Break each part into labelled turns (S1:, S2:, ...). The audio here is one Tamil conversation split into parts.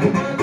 S1: Thank you.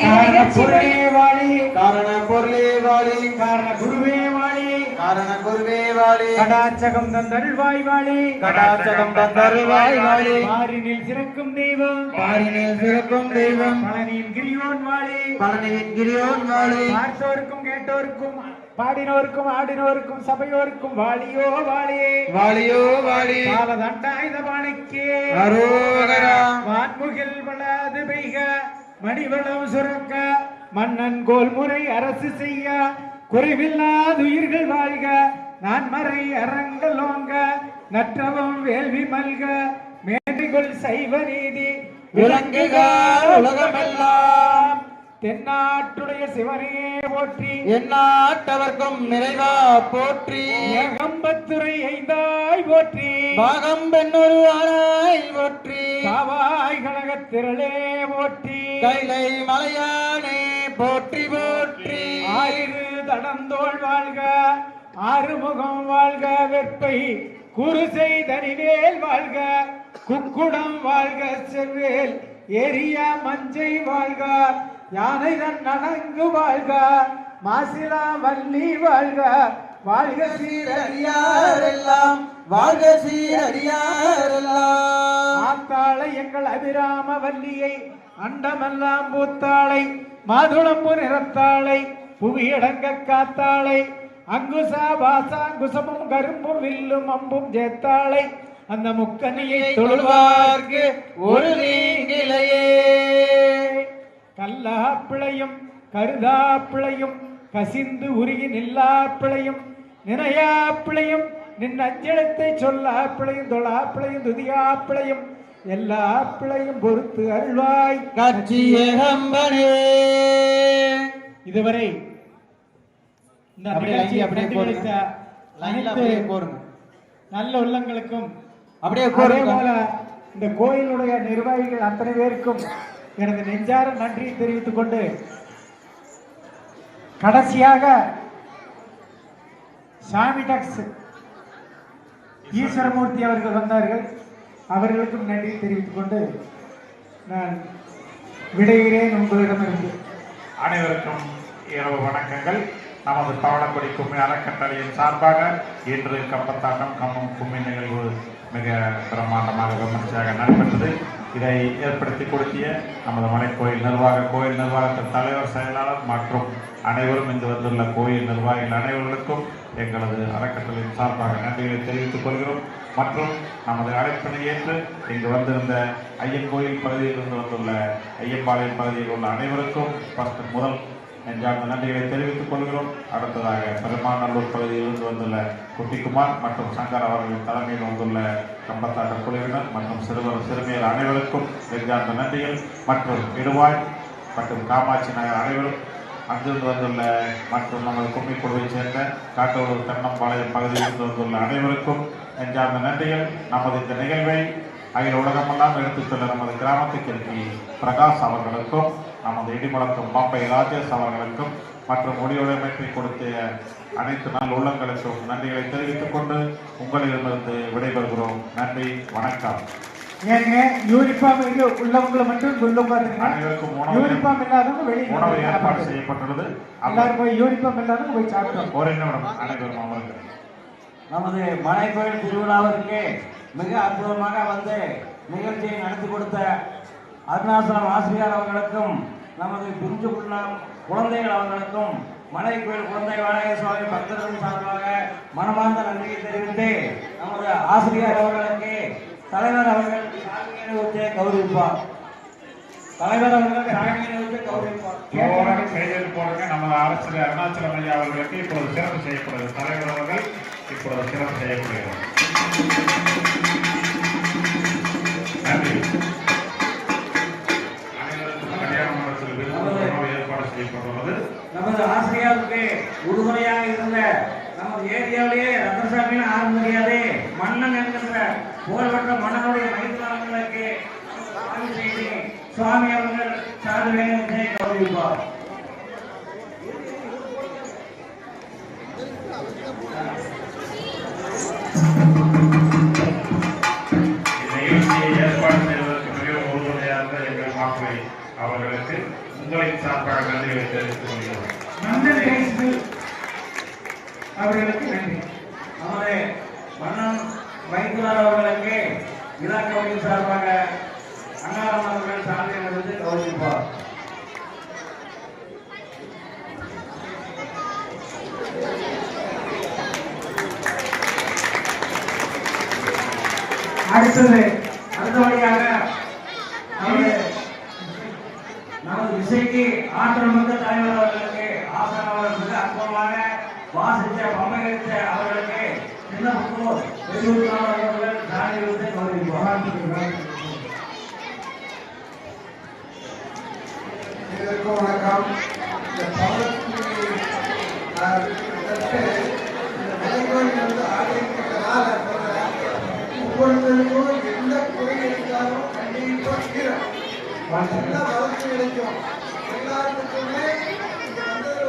S2: காரண
S3: பொருளே
S4: வாழி
S5: காரண
S6: பொருளே
S7: வாழி
S8: காரண
S9: கடாச்சகம்
S10: தந்தருள்வாய்
S11: வாழி
S12: வாழி
S13: பாரினில்
S14: சிறக்கும்
S15: தெய்வம்
S16: பாரினில்
S17: சிறக்கும்
S18: தெய்வம்
S19: பழனியின்
S20: கிரியோன்
S21: வாழி
S22: பழனியின்
S23: கிரியோன்
S24: வாழி
S25: பார்த்தோருக்கும்
S26: கேட்டோருக்கும்
S27: பாடினோருக்கும்
S28: ஆடினோருக்கும்
S29: சபையோருக்கும்
S30: வாழியோ
S31: வாழி
S32: வாழியோ
S33: வாழி
S34: பாலதண்டாயுத
S35: பாணிக்கு
S36: அரோகரா
S37: வான்முகில்
S38: வளது
S39: பெய்க
S40: மணிவளம்
S41: சுரக்க
S42: மன்னன்
S43: கோல்
S44: முறை
S45: அரசு
S46: செய்ய
S47: குறைவில்லாத
S48: உயிர்கள்
S49: வாழ்க
S50: நான்
S51: மறை
S52: அறங்கள்
S53: ஓங்க
S54: நற்றவம்
S55: வேள்வி
S56: மல்க
S57: மேடைகள்
S58: சைவ
S59: நீதி
S60: உலகமெல்லாம்
S61: தென்னாட்டுடைய
S62: சிவனையே
S63: போற்றி
S64: எந்நாட்டவர்க்கும்
S65: நிறைவா
S66: போற்றி
S67: ஏகம்பத்துறை
S68: ஐந்தாய்
S69: போற்றி
S70: பாகம்பெண்ணொரு
S71: ஆராய்
S72: போற்றி
S73: காவாய்
S74: கழக
S75: திரளே
S76: போற்றி
S77: கைலை
S78: மலையானே
S79: போற்றி
S80: போற்றி
S81: ஆயிரு
S82: தடந்தோள்
S83: வாழ்க
S84: ஆறுமுகம்
S85: வாழ்க
S86: வெப்பை
S87: குருசை
S88: தனிவேல்
S89: வாழ்க
S90: குக்குடம்
S91: வாழ்க
S92: செவ்வேல்
S93: எரிய
S94: மஞ்சை
S95: வாழ்க
S96: யானை தன்
S97: நடங்கு
S98: வாழ்க
S99: மாசிலா
S100: வள்ளி
S101: வாழ்க
S102: வாழ்க
S103: சீரடியார்
S104: எல்லாம்
S105: வாழ்க
S106: ஆத்தாளை
S107: எங்கள்
S108: அபிராம
S109: வல்லியை
S110: அண்டமெல்லாம்
S111: பூத்தாளை
S112: மாதுளம்பு
S113: நிறத்தாளை
S114: புவியடங்க
S113: காத்தாளை
S115: அங்குசா
S116: வாசா
S117: குசமும்
S118: கரும்பும்
S119: வில்லும்
S120: அம்பும்
S121: ஜேத்தாளை
S122: அந்த
S123: முக்கனியை
S124: தொழுவார்க்கு
S125: ஒரு
S126: நீங்கிலையே
S127: கசிந்து
S128: உருகி
S129: நின்
S130: அஞ்சலத்தை
S131: சொல்ல
S132: ஆப்பிளையும்
S133: தொழ
S134: ஆப்பிளையும் துதியா
S135: பிழையும்
S136: எல்லா
S137: ஆப்பிளையும் பொறுத்து அருள்வாய் இதுவரை இந்த அப்படியே நல்ல உள்ளங்களுக்கும் அப்படியே அதே போல இந்த கோயிலுடைய நிர்வாகிகள் அத்தனை பேருக்கும் எனது நெஞ்சார நன்றியை தெரிவித்துக் கொண்டு கடைசியாக சாமி டாக்ஸ் ஈஸ்வரமூர்த்தி அவர்கள் வந்தார்கள் அவர்களுக்கும் நன்றி தெரிவித்துக் கொண்டு நான் விடைகிறேன் உங்களிடமிருந்து அனைவருக்கும் இரவு வணக்கங்கள் நமது பவளக்குடி கும்மி அறக்கட்டளையின் சார்பாக இன்று கப்பத்தாட்டம் கம்மம் கும்மி நிகழ்வு மிக பிரமாண்டமாக விமர்சையாக நடைபெற்றது இதை ஏற்படுத்தி கொடுத்திய நமது மலை கோயில் நிர்வாக கோயில் நிர்வாகத்தின் தலைவர் செயலாளர் மற்றும் அனைவரும் இங்கு வந்துள்ள கோயில் நிர்வாகிகள் அனைவர்களுக்கும் எங்களது அறக்கட்டளையின் சார்பாக நன்றிகளை தெரிவித்துக் கொள்கிறோம் மற்றும் நமது அழைப்பினை ஏற்று இங்கு வந்திருந்த ஐயன் கோயில் பகுதியிலிருந்து வந்துள்ள ஐயம்பாளையம் பகுதியில் உள்ள அனைவருக்கும் முதல் நெஞ்சார்ந்த நன்றிகளை தெரிவித்துக் கொள்கிறோம் அடுத்ததாக பெருமாநல்லூர் பகுதியிலிருந்து வந்துள்ள குட்டிக்குமார் மற்றும் சங்கர் அவர்களின் தலைமையில் வந்துள்ள கம்பத்தாட்ட குழுவினர் மற்றும் சிறுவர் சிறுமியர் அனைவருக்கும் நெஞ்சார்ந்த நன்றிகள் மற்றும் இடுவாய் மற்றும் காமாட்சி நகர் அனைவரும் அங்கிருந்து வந்துள்ள மற்றும் நமது குழுவைச் சேர்ந்த காட்டூர் தென்னம்பாளையம் பகுதியிலிருந்து வந்துள்ள அனைவருக்கும் நெஞ்சார்ந்த நன்றிகள் நமது இந்த நிகழ்வை அகில உலகமெல்லாம் எடுத்துச் செல்ல நமது கிராமத்துக்கு பிரகாஷ் அவர்களுக்கும் நமது இடிமுழக்கம் பாப்பை ராஜேஷ் அவர்களுக்கும் மற்றும் ஒளிவளமைப்பை கொடுத்த அனைத்து நல்ல உள்ளங்களுக்கும் நன்றிகளை தெரிவித்துக் கொண்டு உங்களிடமிருந்து விடைபெறுகிறோம் நன்றி வணக்கம் ஏங்க யூனிஃபார்ம் மட்டும் யூனிஃபார்ம் இல்லாதவங்க உணவு ஏற்பாடு செய்யப்பட்டுள்ளது யூனிஃபார்ம் போய் நமது மலைக்கோயில் திருவிழாவிற்கு மிக அற்புதமாக வந்து நிகழ்ச்சியை நடத்தி கொடுத்த அருணாசலம் ஆசிரியர் அவர்களுக்கும் நமது குஞ்சு குள்ளம் குழந்தைகள் அவர்களுக்கும் மலை கோயில் குழந்தை விநாயகர் சுவாமி பக்தர்கள் சார்பாக மனமார்ந்த நன்றியை தெரிவித்து நமது ஆசிரியர் அவர்களுக்கு தலைவர் அவர்கள் சாமியை கௌரவிப்பார் தலைவர் அவர்கள் சாமியை கௌரவிப்பார் கையில் போடுங்க நமது அரசு அருணாச்சலம் ஐயா அவர்களுக்கு இப்பொழுது சிறப்பு செய்யப்படுகிறது தலைவர் அவர்கள் இப்பொழுது சிறப்பு செய்யப்படுகிறது நன்றி நமது ஆசிரியாவுக்கு உறுதுணையாக இருந்த நமது ஏரியாவிலேயே ரத்னசாமின்னு ஆக முடியாது மன்னன் என்கின்ற புகழ்பெற்ற மன்னனுடைய மைதானங்களுக்கு சுவாமி அவர்கள் சாதுவே கௌரவிப்பார் அவர்களுக்கு உங்களின் சார்பாக நன்றி தெரிவித்துக் வெற்றிமாறன் அவர்களுக்கு விழா கமிட்டி சார்பாக அன்னாரம் அவர்கள் சாதனை வந்து கௌரவிப்பார் அடுத்தது அடுத்தபடியாக நமது நமது விசைக்கு ஆற்றல் மிக்க தலைவர் அவர்களுக்கு ஆசன் அவர்களுக்கு அற்புதமாக வாசித்த பம்பகரித்த அவர்களுக்கு சின்ன புத்தூர் எல்லோருக்கும் வணக்கம் இந்த பௌர்ணமி ஆடிக்கிறதுனால ஒவ்வொருத்தருக்கும் எந்த குறை இருந்தாலும் கண்டிப்பாக தீரும் கிடைக்கும் எல்லாருக்குமே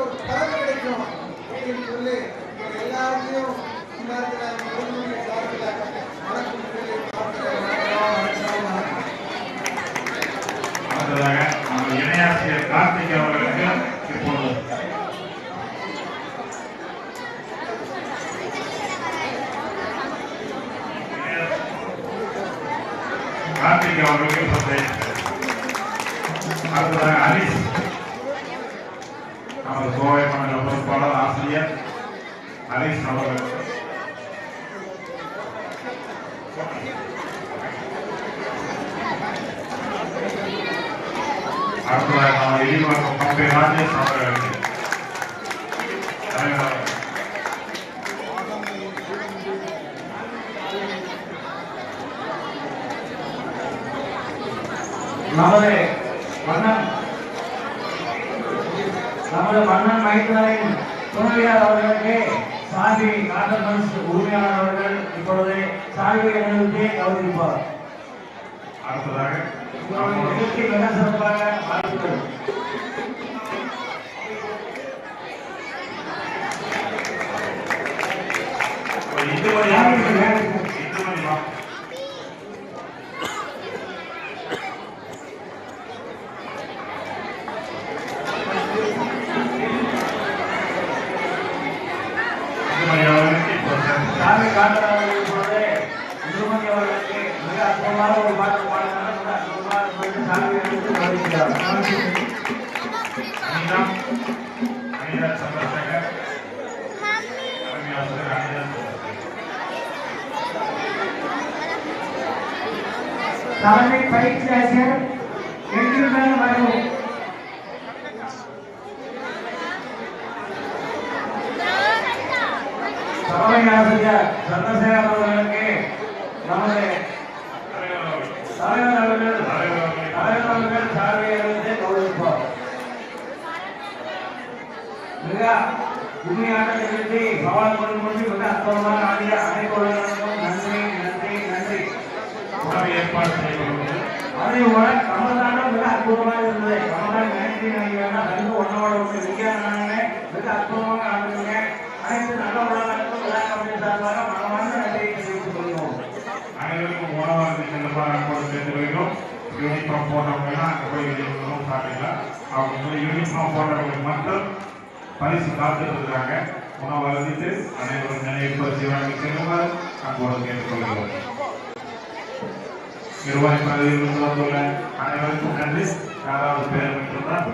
S137: ஒரு பலன் கிடைக்கும் அப்படின்னு சொல்லி கார்த்திக் அவர்களுக்கு பத்து அடுத்ததாக அரிஸ் நமது கோவை மண்டல பொறுப்பாளர் ஆசிரியர் அரிஸ் அவர்கள் அடுத்ததாக நமது இடிவாக்கம் பம்பை ராஜேஷ் அவர்களுக்கு நமது மன்னன் நமது மன்னன் மைத்தரின் துணைவியார் அவர்களுக்கு சாதி காட்டமன்ஸ் உரிமையாளர்கள் இப்பொழுது சாதியை நிறுவனத்தை கௌரவிப்பார் அடுத்ததாக நிகழ்ச்சி மிக சிறப்பாக வாழ்த்துக்கள் இதுவரை కార్మిక పరీక్ష చేశారు ఎంట్రీ మరియు సమయ చంద్రశేఖర్ గారికి నమస్తే உண்மையாட்டத்திலிருந்து சவால் கொண்டு கொண்டு மிக அற்புதமான ஆகிய அனைவருக்கும் நன்றி நன்றி நன்றி உணவு ஏற்பாடு செய்யப்பட்டது அதே போல ரமதானம் மிக அற்புதமாக இருந்தது ரமதான் நன்றி நாயகனா ரெண்டு ஒன்னோட ஒன்று விஞ்ஞானாங்க மிக அற்புதமாக ஆடுங்க அனைத்து நல்ல உணவாளர்களுக்கும் விளையாட்டு சார்பாக மனமான நன்றியை தெரிவித்துக் கொள்வோம் அனைவருக்கும் உணவாளர்கள் செல்லப்பா கூட சேர்த்து வைக்கிறோம் யூனிஃபார்ம் போட்டவங்க எல்லாம் அங்கே போய் வெளியே சாப்பிடலாம் அவங்க யூனிஃபார்ம் போட்டவங்களுக்கு மட்டும் பரிசு காத்துட்டு இருக்கிறாங்க உணவு அருந்திட்டு அனைவரும் நினைவு பரிசு வாங்கி செல்லுமாறு அன்போடு கேட்டுக்கொள்கிறோம் நிர்வாகி பிரதிநிதிகள் அனைவருக்கும் நன்றி யாராவது பேர் மட்டும்தான்